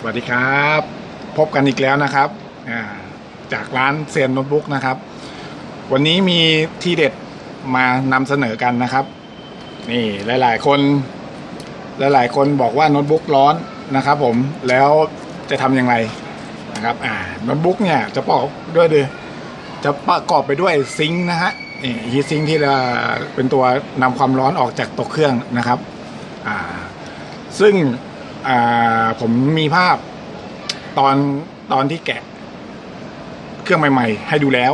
สวัสดีครับ พบกันอีกแล้วนะครับจากร้านเซียนโน้ตบุ๊กนะครับ วันนี้มีที่เด็ดมานำเสนอกันนะครับ นี่หลาย ๆ คน หลาย ๆ คนบอกว่าโน้ตบุ๊กร้อนนะครับ ผมแล้วจะทำอย่างไรนะครับอ่าโน้ตบุ๊กเนี่ยจะประกอบด้วยด้วยจะประกอบไปด้วยซิงค์นะฮะนี่ฮีทซิงค์ที่จะเป็นตัวนำความร้อนออกจากตัวเครื่องนะครับอ่าซึ่ง ผมมีภาพตอนตอนที่แกะ เครื่องใหม่ ๆ ให้ดูแล้ว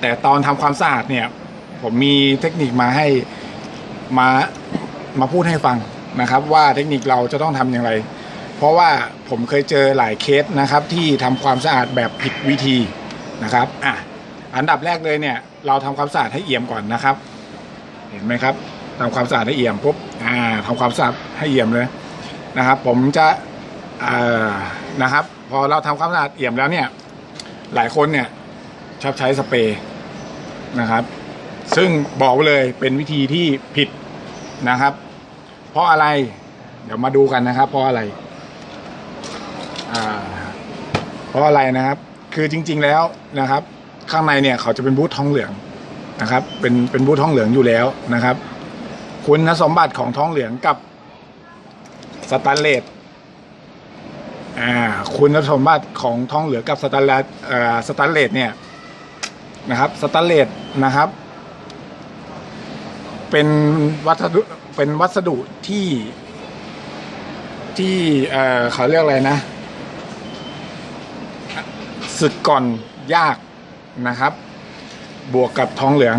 แต่ตอนทำความสะอาดเนี่ย ผมมีเทคนิคมาให้มามาพูดให้ฟังนะครับ ว่าเทคนิคเราจะต้องทำอย่างไร เพราะว่าผมเคยเจอหลายเคสนะครับ ที่ทำความสะอาดแบบผิดวิธีนะครับอะอันดับแรกเลยเนี่ย เราทำความสะอาดให้เอี่ยมก่อนนะครับ เห็นไหมครับทำความสะอาดให้เอี่ยมปุ๊บอ่าทำความสะอาดให้เอี่ยมเลย นะครับ ผมจะนะครับ พอเราทำความสะอาดเอี่ยมแล้วเนี่ย หลายคนเนี่ยชอบใช้สเปรย์นะครับ ซึ่งบอกเลยเป็นวิธีที่ผิดนะครับ เพราะอะไร เดี๋ยวมาดูกันนะครับ เพราะอะไรเพราะอะไรนะครับ คือจริง ๆแล้วนะครับ ข้างในเนี่ยเขาจะเป็นบูททองเหลืองนะครับ เป็นเป็นบูททองเหลืองอยู่แล้วนะครับ คุณสมบัติของทองเหลืองกับ สแตนเลสอ่าคุณสมบัติของทองเหลืองกับสแตนเลสเอ่อสแตนเลสเนี่ยนะครับสแตนเลสนะครับ เป็นวัสดุเป็นวัสดุที่ที่เอ่อเขาเรียกอะไรนะสึกก่อนยากนะครับ บวกกับทองเหลือง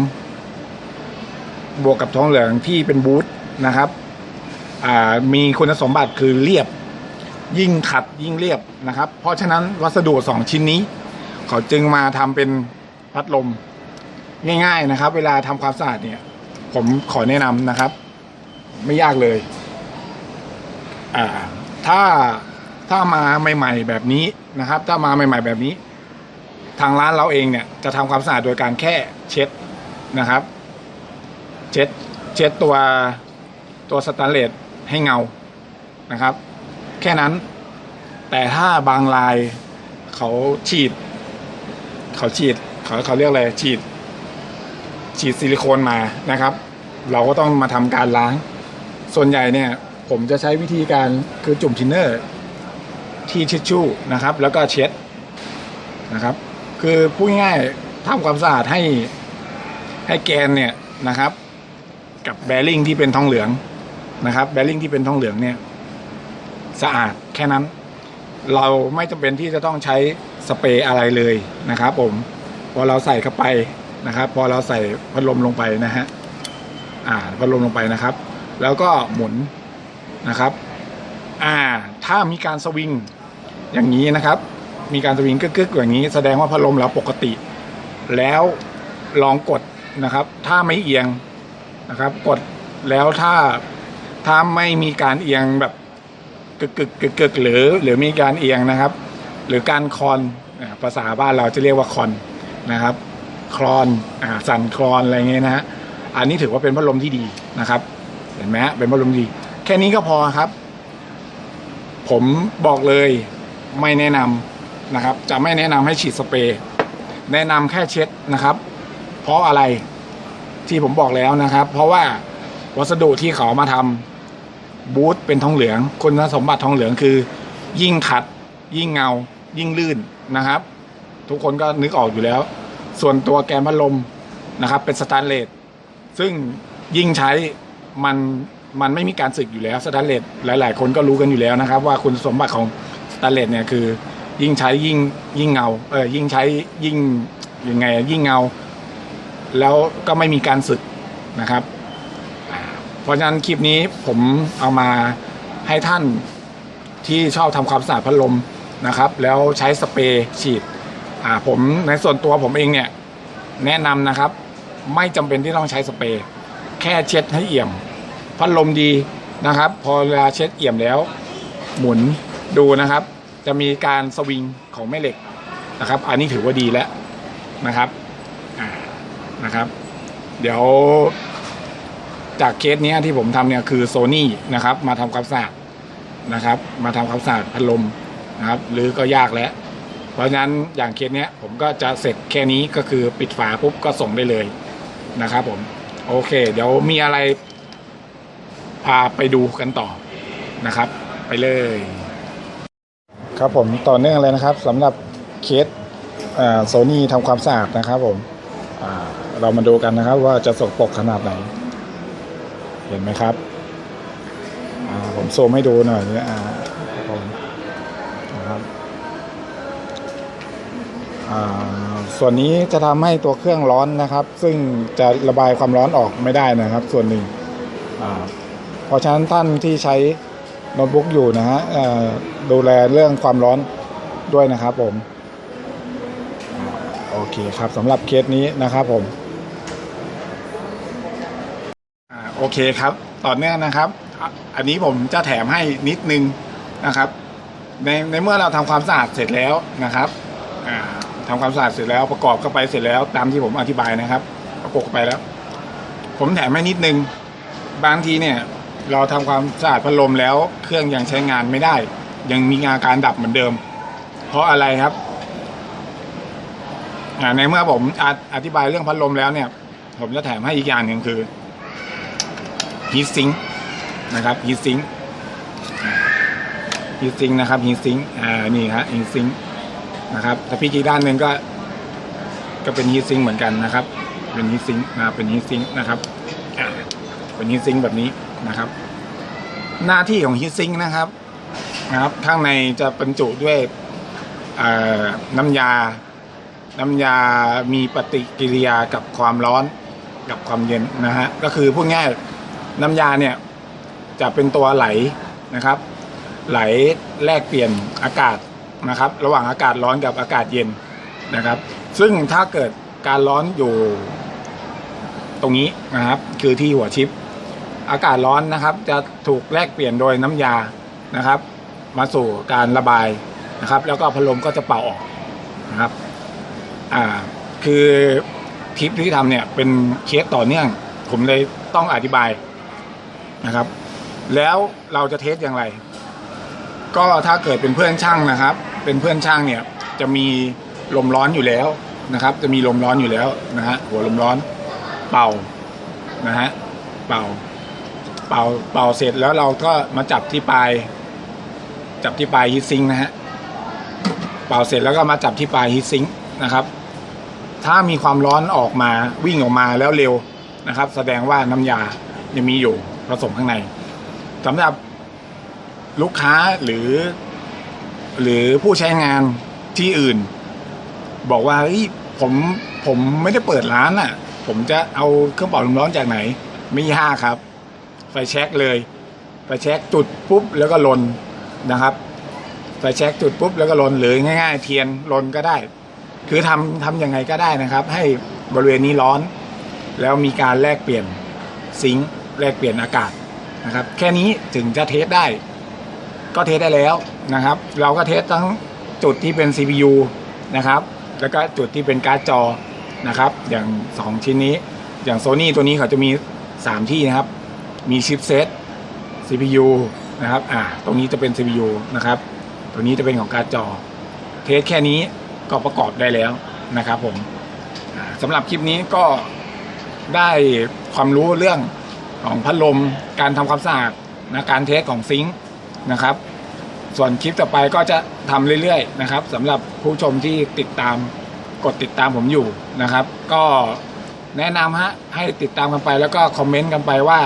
บวกกับทองเหลืองที่เป็นบูทนะครับ มีคุณสมบัติคือเรียบยิ่งขัดยิ่งเรียบนะครับ เพราะฉะนั้นวัสดุสองชิ้นนี้ เขาจึงมาทำเป็นพัดลมง่าย ๆนะครับ เวลาทำความสะอาดเนี่ย ผมขอแนะนำนะครับ ไม่ยากเลยอ่าถ้าถ้ามาใหม่ ๆ แบบนี้นะครับ ถ้ามาใหม่ ๆ แบบนี้ ทางร้านเราเองเนี่ยจะทำความสะอาดโดยการแค่เช็ดนะครับ เช็ดเช็ดตัวตัวสแตนเลส ให้เงานะครับ แค่นั้น แต่ถ้าบางลายเขาฉีด เขาฉีดเขาเขาเรียกอะไรฉีด ฉีดซิลิโคนมานะครับ เราก็ต้องมาทำการล้าง ส่วนใหญ่เนี่ย ผมจะใช้วิธีการคือจุ่มทินเนอร์ ที่ทิชชู่นะครับ แล้วก็เช็ดนะครับ คือพูดง่ายๆทำความสะอาดให้ให้แกนเนี่ยนะครับ กับแบริ่งที่เป็นทองเหลือง นะครับแบริ่งที่เป็นทองเหลืองเนี่ยสะอาดแค่นั้น เราไม่จำเป็นที่จะต้องใช้สเปรย์อะไรเลยนะครับ ผมพอเราใส่เข้าไปนะครับ พอเราใส่พัดลมลงไปนะฮะอ่าพัดลมลงไปนะครับ แล้วก็หมุนนะครับ อ่า ถ้ามีการสวิงอย่างนี้นะครับ มีการสวิงกึกๆอย่างนี้ แสดงว่าพัดลมเราปกติ แล้วลองกดนะครับ ถ้าไม่เอียงนะครับ กดแล้วถ้า ถ้าไม่มีการเอียงแบบกึกกึกกึกกึกหรือหรือมีการเอียงนะครับ หรือการคลอนภาษาบ้านเราจะเรียกว่าคลอนนะครับ คลอนอสั่นคลอนอะไรเงี้ยนะฮะอันนี้ถือว่าเป็นพัดลมที่ดีนะครับ เห็นไหมเป็นพัดลมดี แค่นี้ก็พอครับ ผมบอกเลยไม่แนะนำนะครับ จะไม่แนะนำให้ฉีดสเปรย์แนะนำแค่เช็ดนะครับ เพราะอะไรที่ผมบอกแล้วนะครับ เพราะว่าวัสดุที่เขามาทำ บูทเป็นทองเหลือง คุณสมบัติทองเหลืองคือ ยิ่งขัด ยิ่งเงา ยิ่งลื่นนะครับ ทุกคนก็นึกออกอยู่แล้ว ส่วนตัวแกนพัดลมนะครับ เป็นสแตนเลสซึ่งยิ่งใช้มันมันไม่มีการสึกอยู่แล้วสแตนเลสหลาย ๆ คนก็รู้กันอยู่แล้วนะครับ ว่าคุณสมบัติของสแตนเลสเนี่ยคือ ยิ่งใช้ยิ่งยิ่งเงาเออยิ่งใช้ยิ่งยังไงยิ่งเงา แล้วก็ไม่มีการสึกนะครับ เพราะฉะนั้นคลิปนี้ผมเอามาให้ท่านที่ชอบทำความสะอาดพัดลมนะครับ แล้วใช้สเปรย์ฉีดอ่าผมในส่วนตัวผมเองเนี่ยแนะนำนะครับ ไม่จำเป็นที่ต้องใช้สเปรย์แค่เช็ดให้เอี่ยม พัดลมดีนะครับ พอเวลาเช็ดเอี่ยมแล้ว หมุนดูนะครับ จะมีการสวิงของแม่เหล็กนะครับ อันนี้ถือว่าดีแล้วนะครับอ่านะครับ เดี๋ยว จากเคสนี้ที่ผมทำเนี่ยคือโซนี่นะครับมาทำความสะอาดนะครับ มาทำความสะอาดพัดลมนะครับหรือก็ยากแล้ว เพราะฉะนั้นอย่างเคสเนี้ยผมก็จะเสร็จแค่นี้ก็คือปิดฝาปุ๊บก็ส่งได้เลยนะครับผมโอเค เดี๋ยวมีอะไร พาไปดูกันต่อนะครับ ไปเลย ครับผมต่อเนื่องเลยนะครับสำหรับเคสโซนี่ทำความสะอาดนะครับผมเรามาดูกันนะครับว่าจะสกปรกขนาดไหน เห็นไหมครับผมซูมให้ดูหน่อยนะอ่าครับผมนะครับส่วนนี้จะทำให้ตัวเครื่องร้อนนะครับ ซึ่งจะระบายความร้อนออกไม่ได้นะครับ ส่วนหนึ่งอ่าเพราะฉะนั้นท่านที่ใช้โน้ตบุ๊กอยู่นะฮะดูแลเรื่องความร้อนด้วยนะครับผม โอเคครับสำหรับเคสนี้นะครับผม อ่าโอ เคครับ ต่อเนื่องนะครับ อันนี้ผมจะแถมให้นิดนึงนะครับ ในในเมื่อเราทำความสะอาดเสร็จแล้วนะครับอ่าทำความสะอาดเสร็จแล้วประกอบเข้าไปเสร็จแล้ว ตามที่ผมอธิบายนะครับ ประกอบเข้าไปแล้ว ผมแถมให้นิดนึง บางทีเนี่ยเราทำความสะอาดพัดลมแล้ว เครื่องยังใช้งานไม่ได้ ยังมีอาการดับเหมือนเดิม เพราะอะไรครับในเมื่อผมออธิบายเรื่องพัดลมแล้วเนี่ย ผมจะแถมให้อีกอย่างหนึ่งคือ ฮีทซิงนะครับฮีทซิงฮีทซิงนะครับฮีทซิงอ่านี่ฮะฮีทซิงนะครับถ้าพี่อีด้านหนึ่งก็ ก็เป็นฮีทซิงเหมือนกันนะครับ เป็นฮีทซิงนะเป็นฮีทซิงนะครับเป็นฮีทซิงแบบนี้นะครับ หน้าที่ของฮีทซิงนะครับนะครับ ข้างในจะบรรจุด้วยน้ำยา น้ำยามีปฏิกิริยากับความร้อนกับความเย็นนะฮะ ก็คือพูดง่าย น้ำยาเนี่ยจะเป็นตัวไหลนะครับ ไหลแลกเปลี่ยนอากาศนะครับ ระหว่างอากาศร้อนกับอากาศเย็นนะครับ ซึ่งถ้าเกิดการร้อนอยู่ตรงนี้นะครับ คือที่หัวชิป อากาศร้อนนะครับ จะถูกแลกเปลี่ยนโดยน้ำยานะครับ มาสู่การระบายนะครับ แล้วก็พัดลมก็จะเป่าออกนะครับอ่าคือทริปที่ทำเนี่ยเป็นเคสต่อเนื่อง ผมเลยต้องอธิบาย นะครับ แล้วเราจะเทสอย่างไร ก็ถ้าเกิดเป็นเพื่อนช่างนะครับ เป็นเพื่อนช่างเนี่ยจะมีลมร้อนอยู่แล้วนะครับ จะมีลมร้อนอยู่แล้วนะฮะหัวลมร้อนเป่านะฮะเป่า เป่าเป่าเสร็จแล้วเราก็มาจับที่ปลายจับที่ปลายฮีทซิงนะฮะเป่าเสร็จแล้วก็มาจับที่ปลายฮีทซิงนะครับ ถ้ามีความร้อนออกมาวิ่งออกมาแล้วเร็วนะครับ แสดงว่าน้ำยายังมีอยู่ ผสมข้างในสำหรับลูกค้าหรือ หรือผู้ใช้งานที่อื่น บอกว่าเฮ้ยผมผมไม่ได้เปิดร้านอะ ผมจะเอาเครื่องเป่าลมร้อนจากไหน ไม่ยากครับ ไฟแช็กเลยไฟแช็กจุดปุ๊บแล้วก็ลนนะครับไฟแช็กจุดปุ๊บแล้วก็ลนหรือง่าย ๆ เทียนลนก็ได้ คือทำทำยังไงก็ได้นะครับ ให้บริเวณนี้ร้อน แล้วมีการแลกเปลี่ยนซิงค์ แลกเปลี่ยนอากาศนะครับ แค่นี้ถึงจะเทสได้ ก็เทสได้แล้วนะครับ เราก็เทสทั้งจุดที่เป็น CPU นะครับ แล้วก็จุดที่เป็นการ์ดจอนะครับ อย่าง 2 ชิ้นนี้ อย่างโซนี่ตัวนี้เขาจะมี 3 ที่นะครับ มีชิปเซต CPU นะครับ อ่า ตรงนี้จะเป็น CPU นะครับ ตัวนี้จะเป็นของการ์ดจอ เทสแค่นี้ก็ประกอบได้แล้วนะครับผมสำหรับคลิปนี้ก็ได้ความรู้เรื่อง ของพัดลม การทำความสะอาดนะการเทสของซิงค์นะครับ ส่วนคลิปต่อไปก็จะทำเรื่อยๆนะครับสำหรับผู้ชมที่ติดตามกดติดตามผมอยู่นะครับ ก็แนะนำฮะให้ติดตามกันไปแล้วก็คอมเมนต์กันไปว่า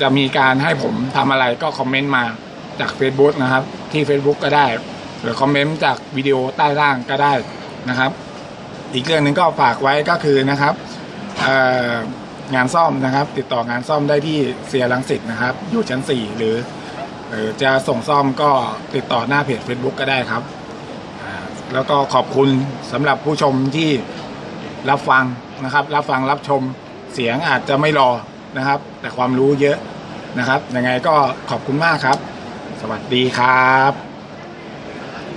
จะมีการให้ผมทำอะไรก็คอมเมนต์มาจาก Facebook นะครับ ที่ Facebook ก็ได้ หรือคอมเมนต์จากวิดีโอใต้ล่างก็ได้นะครับ อีกเรื่องหนึ่งก็ฝากไว้ก็คือนะครับ งานซ่อมนะครับ ติดต่องานซ่อมได้ที่เซียรังสิตนะครับ อยู่ชั้น 4 หรือหรือจะส่งซ่อมก็ติดต่อหน้าเพจ Facebook ก็ได้ครับอ่าแล้วก็ขอบคุณสำหรับผู้ชมที่รับฟังนะครับ รับฟังรับชมเสียงอาจจะไม่รอนะครับ แต่ความรู้เยอะนะครับยังไงก็ขอบคุณมากครับ สวัสดีครับ